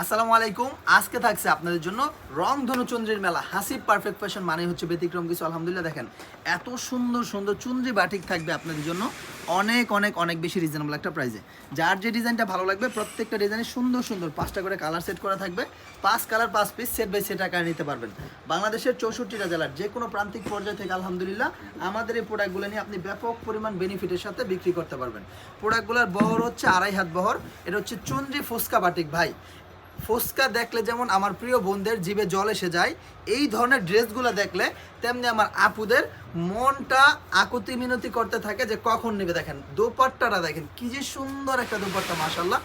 আসসালামু আলাইকুম। আজকে থাকছে আপনাদের জন্য রং ধনুচন্দ্রের মেলা। হাসিব পারফেক্ট ফ্যাশন মানে হচ্ছে ব্যতিক্রম কিছু, আলহামদুলিল্লাহ। দেখেন, এত সুন্দর সুন্দর চুনরি বাটিক থাকবে আপনাদের জন্য। অনেক অনেক অনেক বেশি রিজনেবল একটা প্রাইসে যার যে ডিজাইনটা ভালো লাগবে, প্রত্যেকটা ডিজাইনে সুন্দর সুন্দর পাঁচটা করে কালার সেট করা থাকবে। পাঁচ কালার পাঁচ পিস সেট বাই সেট আকারে নিতে পারবেন। বাংলাদেশের চৌষট্টিটা জেলার যে কোনো প্রান্তিক পর্যায় থেকে, আলহামদুলিল্লাহ, আমাদের এই প্রোডাক্টগুলো নিয়ে আপনি ব্যাপক পরিমাণ বেনিফিটের সাথে বিক্রি করতে পারবেন। প্রোডাক্টগুলোর বহর হচ্ছে আড়াই হাত বহর। এটা হচ্ছে চুনরি ফুচকা বাটিক ভাই। ফুচকা দেখলে যেমন আমার প্রিয় বোনদের জিভে জল এসে যায়, এই ধরনের ড্রেসগুলো দেখলে তেমনি আমার আপুদের মনটা আকুতি মিনতি করতে থাকে যে কখন নেবে। দেখেন, দোপাট্টাটা দেখেন, কি যে সুন্দর একটা দোপাট্টা মাসাল্লাহ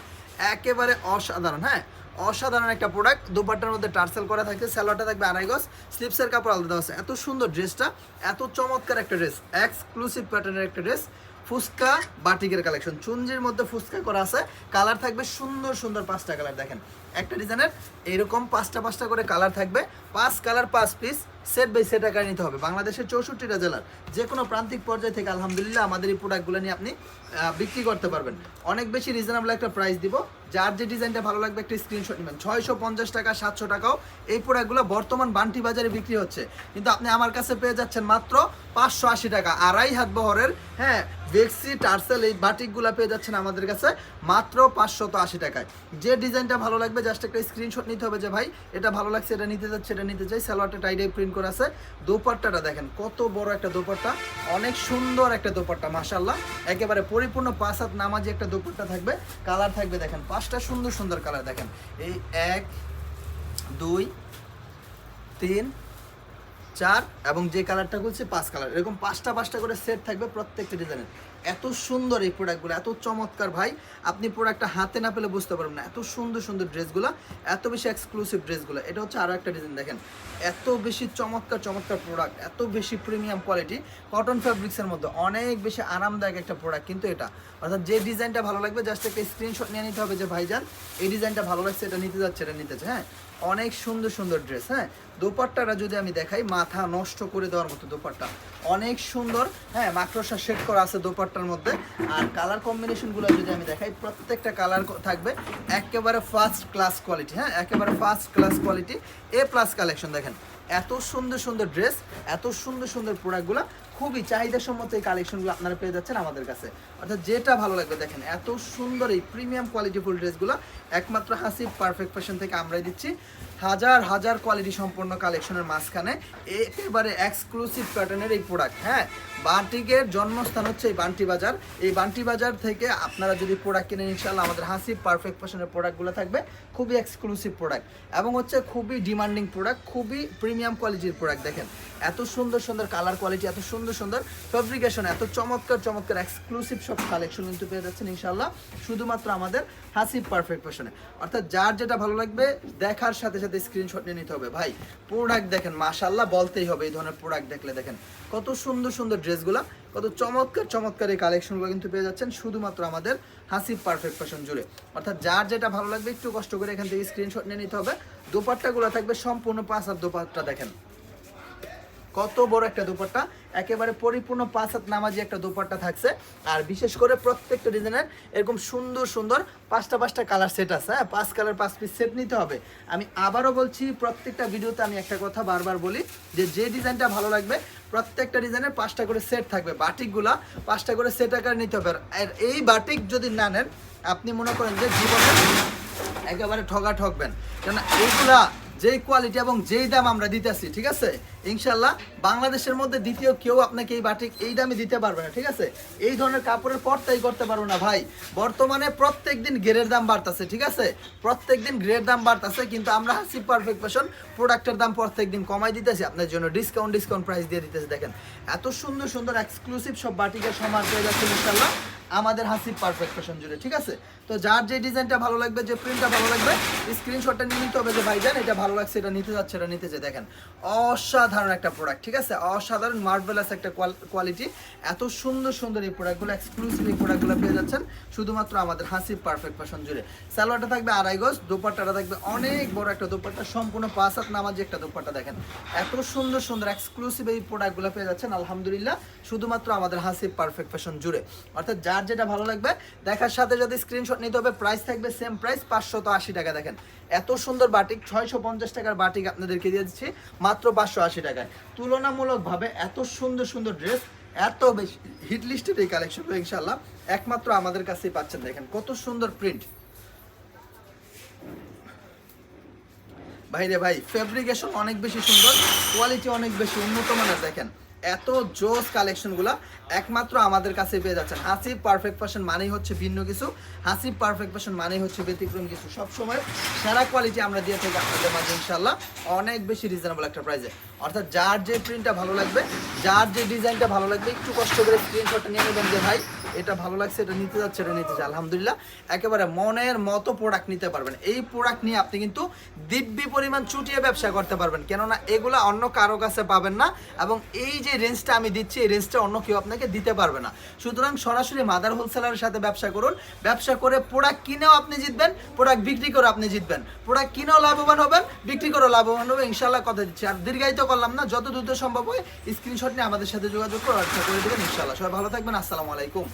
একেবারে অসাধারণ হ্যাঁ? অসাধারণ একটা প্রোডাক্ট দুপাট্টার মধ্যে টার্সেল করা থাকে স্যালোয়ারটা থাকবে আড়াই গজ স্লিপসের কাপড় আলাদা আছে। এত সুন্দর ড্রেসটা, এত চমৎকার একটা ড্রেস এক্সক্লুসিভ প্যাটার্নের একটা ড্রেস। ফুচকা বাটিকের কালেকশন চুঞ্জির মধ্যে ফুচকা করা আছে। কালার থাকবে সুন্দর সুন্দর পাঁচটা কালার দেখেন। একটা ডিজাইনের এরকম পাঁচটা পাঁচটা করে কালার থাকবে। পাঁচ কালার পাঁচ পিস সেট বাই সেট আকারে নিতে হবে। বাংলাদেশের চৌষট্টিটা জেলার যে কোনো প্রান্তিক পর্যায় থেকে আলহামদুলিল্লাহ আমাদের এই প্রোডাক্টগুলো নিয়ে আপনি বিক্রি করতে পারবেন। অনেক বেশি রিজনেবল একটা প্রাইস দিব। যার যে ডিজাইনটা ভালো লাগবে একটা স্ক্রিনশট নেবেন। ছয়শো পঞ্চাশ টাকা, সাতশো টাকাও এই প্রোডাক্টগুলো বর্তমান বান্টি বাজারে বিক্রি হচ্ছে। কিন্তু আপনি আমার কাছে পেয়ে যাচ্ছেন মাত্র পাঁচশো আশি টাকা। আড়াই হাত বহরের হ্যাঁ ভেক্সি টার্সেল এই বাটিকগুলো পেয়ে যাচ্ছেন আমাদের কাছে মাত্র পাঁচশত আশি টাকায়। যে ডিজাইনটা ভালো লাগবে জাস্ট একটা স্ক্রিনশট নিতে হবে যে, ভাই, এটা ভালো লাগছে, এটা নিতে যাচ্ছে এটা নিতে চাই। সালোয়ারটা টাইডে প্রিন্ট করা আছে। দোপাট্টাটা দেখেন, কত বড় একটা দোপাট্টা। অনেক সুন্দর একটা দোপাট্টা মাসাল্লাহ একেবারে পরিপূর্ণ পাঁচ হাত নামাজি একটা দোপাট্টা থাকবে। কালার থাকবে দেখেন, পাঁচটা সুন্দর সুন্দর কালার দেখেন। এই এক, দুই, তিন চার এবং যে কালারটা বলছে পাঁচ কালার এরকম পাঁচটা পাঁচটা করে সেট থাকবে প্রত্যেকটা ডিজাইনের এত সুন্দর এই প্রোডাক্টগুলো এত চমৎকার ভাই। আপনি প্রোডাক্টটা হাতে না পেলে বুঝতে পারবেন না। এত সুন্দর সুন্দর ড্রেসগুলো এত বেশি এক্সক্লুসিভ ড্রেসগুলো এটা হচ্ছে আরও একটা ডিজাইন দেখেন। এত বেশি চমৎকার চমৎকার প্রোডাক্ট এত বেশি প্রিমিয়াম কোয়ালিটি কটন ফ্যাব্রিক্সের মধ্যে অনেক বেশি আরামদায়ক একটা প্রোডাক্ট কিন্তু এটা। অর্থাৎ যে ডিজাইনটা ভালো লাগবে জাস্ট একটা স্ক্রিনশট নিয়ে নিতে হবে যে, ভাইজান, এই ডিজাইনটা ভালো লাগছে, এটা নিতে যাচ্ছে, এটা নিতে হ্যাঁ? অনেক সুন্দর সুন্দর ড্রেস হ্যাঁ? দোপাট্টাটা যদি আমি দেখাই, মাথা নষ্ট করে দেওয়ার মতো দোপাট্টা। অনেক সুন্দর হ্যাঁ? মাকড়সা শেড করা আছে দোপাট্টার মধ্যে। আর কালার কম্বিনেশনগুলো যদি আমি দেখাই, প্রত্যেকটা কালার থাকবে একেবারে ফার্স্ট ক্লাস কোয়ালিটি হ্যাঁ? একেবারে first class quality A plus collection দেখেন। এত সুন্দর সুন্দর ড্রেস এত সুন্দর সুন্দর প্রোডাক্টগুলো খুবই চাহিদা সম্মত এই কালেকশনগুলো আপনারা পেয়ে যাচ্ছেন আমাদের কাছে। অর্থাৎ যেটা ভালো লাগবে দেখেন, এত সুন্দর এই প্রিমিয়াম কোয়ালিটিফুল ড্রেসগুলো একমাত্র হাসি পারফেক্ট ফ্যাশন থেকে আমরাই দিচ্ছি। হাজার হাজার কোয়ালিটি সম্পন্ন কালেকশনের মাঝখানে একেবারে এক্সক্লুসিভ প্যাটার্নের এই প্রোডাক্ট হ্যাঁ? বান্টিকের জন্মস্থান হচ্ছে এই বান্টি বাজার। এই বান্টি বাজার থেকে আপনারা যদি প্রোডাক্ট কিনেন ইনশাল্লাহ আমাদের হাসিব পারফেক্ট ফ্যাশনের প্রোডাক্টগুলো থাকবে। খুবই এক্সক্লুসিভ প্রোডাক্ট এবং হচ্ছে খুবই ডিমান্ডিং প্রোডাক্ট খুবই প্রিমিয়াম কোয়ালিটির প্রোডাক্ট দেখেন। এত সুন্দর সুন্দর কালার কোয়ালিটি এত সুন্দর সুন্দর ফেব্রিকেশন এত চমৎকার চমৎকার এক্সক্লুসিভ সব কালেকশন কিন্তু পেয়ে যাচ্ছেন ইনশাল্লাহ শুধুমাত্র আমাদের হাসিব পারফেক্ট ফ্যাশনে অর্থাৎ যার যেটা ভালো লাগবে, দেখার সাথে সাথে স্ক্রিনশট নিয়ে নিতে হবে। ভাই প্রোডাক্ট দেখেন মাশাল্লাহ বলতেই হবে এই ধরনের প্রোডাক্ট দেখলে দেখেন। কত সুন্দর সুন্দর ড্রেসগুলো, কত চমৎকার চমৎকার এই কালেকশনগুলো কিন্তু পেয়ে যাচ্ছেন শুধুমাত্র আমাদের হাসিব পারফেক্ট ফ্যাশন জুড়ে। অর্থাৎ যার যেটা ভালো লাগবে একটু কষ্ট করে এখান থেকে স্ক্রিনশট নিয়ে নিতে হবে। দোপাট্টাগুলো থাকবে সম্পূর্ণ পাঁচ আর দোপাট্টা দেখেন। কত বড় একটা দোপাট্টা একেবারে পরিপূর্ণ পাঁচ হাত নামাজি একটা দোপাট্টা থাকছে। আর বিশেষ করে প্রত্যেকটা ডিজাইনের এরকম সুন্দর সুন্দর পাঁচটা পাঁচটা কালার সেট আছে হ্যাঁ? পাঁচ কালার পাঁচ পিস সেট নিতে হবে। আমি আবারও বলছি, প্রত্যেকটা ভিডিওতে আমি একটা কথা বারবার বলি যে যে ডিজাইনটা ভালো লাগবে, প্রত্যেকটা ডিজাইনের পাঁচটা করে সেট থাকবে। বাটিকগুলা পাঁচটা করে সেট আকারে নিতে হবে। আর এই বাটিক যদি না নেন, আপনি মনে করেন যে জীবনে একেবারে ঠগা ঠকবেন। কেন এইগুলা যেই কোয়ালিটি এবং যেই দাম আমরা দিতেছি, ঠিক আছে? ইনশাল্লাহ বাংলাদেশের মধ্যে দ্বিতীয় কেউ আপনাকে এই বাটিক, এই দামে দিতে পারবে না, ঠিক আছে? এই ধরনের কাপড়ের পর্তাই করতে পারব না ভাই। বর্তমানে প্রত্যেক দিন গ্রেডের দাম বাড়তেছে, ঠিক আছে? প্রত্যেক দিন গ্রেড দাম বাড়তেছে, কিন্তু আমরা হাসি পারফেক্ট ফ্যাশন প্রোডাক্টের দাম প্রত্যেক দিন কমাই দিতেছি। আপনার জন্য ডিসকাউন্ট ডিসকাউন্ট প্রাইস দিয়ে দিতেছি, দেখেন। এত সুন্দর সুন্দর এক্সক্লুসিভ সব বাটিকের সমান পেয়ে যাচ্ছে ইনশাল্লাহ। আমাদের হাসি পারফেক্ট ফ্যাশন জুড়ে, ঠিক আছে? তো যার যে ডিজাইনটা ভালো লাগবে, যে প্রিন্টটা ভালো লাগবে স্ক্রিনশটটা নিয়ে নিতে হবে যে, ভাইজান, এটা ভালো লাগছে, এটা নিতে যাচ্ছে, এটা নিতে চাই দেখেন, অসাধারণ একটা প্রোডাক্ট ঠিক আছে? অসাধারণ মার্ভেলাস একটা কোয়ালিটি এত সুন্দর সুন্দর এই প্রোডাক্টগুলো এক্সক্লুসিভ এই প্রোডাক্টগুলো পেয়ে যাচ্ছেন, শুধুমাত্র আমাদের হাসি পারফেক্ট ফ্যাশন জুড়ে। সালোয়ারটা থাকবে আড়াই গজ, দোপাট্টাটা থাকবে অনেক বড় একটা দোপাট্টা, সম্পূর্ণ পাঁচ হাত নামাজি একটা দোপাট্টা, দেখেন। এত সুন্দর সুন্দর এক্সক্লুসিভ এই প্রোডাক্টগুলো পেয়ে যাচ্ছেন, আলহামদুলিল্লাহ, শুধুমাত্র আমাদের হাসি পারফেক্ট ফ্যাশন জুড়ে। অর্থাৎ যার যেটা ভালো লাগবে, দেখার সাথে যদি স্ক্রিনশট নিতে হবে প্রাইস থাকবে সেম প্রাইস পাঁচশত আশি টাকা দেখেন। এত সুন্দর বাটিক ছয়শো পঞ্চাশ টাকার বাটিক আপনাদেরকে দিয়ে দিচ্ছি, মাত্র পাঁচশো আশি টাকায়। তুলনামূলকভাবে এত সুন্দর সুন্দর ড্রেস এত বেশি হিট লিস্টেড এই কালেকশনগুলো ইনশাল্লাহ একমাত্র আমাদের কাছেই পাচ্ছেন দেখেন, কত সুন্দর প্রিন্ট ভাইরে ভাই ফেব্রিকেশন অনেক বেশি সুন্দর কোয়ালিটি অনেক বেশি, উন্নত মানের দেখেন। এত জোস কালেকশনগুলো একমাত্র আমাদের কাছে পেয়ে যাচ্ছেন। হাসি পারফেক্ট ফ্যাশন মানেই হচ্ছে ভিন্ন কিছু, হাসি পারফেক্ট ফ্যাশন মানেই হচ্ছে ব্যতিক্রম কিছু। সবসময় সেরা কোয়ালিটি আমরা দিয়ে থাকি আপনাদের মাঝে ইনশাল্লাহ অনেক বেশি রিজনেবল একটা প্রাইসে অর্থাৎ যার যে প্রিন্টটা ভালো লাগবে, যার যে ডিজাইনটা ভালো লাগবে, একটু কষ্ট করে স্ক্রিনশটটা নিয়ে নেবেন যে, ভাই, এটা ভালো লাগছে, এটা নিতে যাচ্ছে, এটা নিতে যাচ্ছে। আলহামদুলিল্লাহ, একেবারে মনের মতো প্রোডাক্ট নিতে পারবেন। এই প্রোডাক্ট নিয়ে আপনি কিন্তু দিব্যি পরিমাণ চুটিয়ে ব্যবসা করতে পারবেন। কেননা এগুলা অন্য কারও কাছে পাবেন না এবং এই যে রেঞ্জটা আমি দিচ্ছি, এই রেঞ্জটা অন্য কেউ আপনাকে দিতে পারবে না। সুতরাং সরাসরি মাদার হোলসেলারের সাথে ব্যবসা করুন। ব্যবসা করে প্রোডাক্ট কিনেও আপনি জিতবেন প্রোডাক্ট বিক্রি করে আপনি জিতবেন। প্রোডাক্ট কিনেও লাভবান হবেন, বিক্রি করেও লাভবান হবে ইনশাল্লাহ কথা দিচ্ছি। আর দীর্ঘায়িত করলাম না, যত দ্রুত সম্ভব হয় স্ক্রিনশট নিয়ে আমাদের সাথে যোগাযোগ করে করে দেবেন ইনশাল্লাহ সবাই ভালো থাকবেন, আসসালামু আলাইকুম।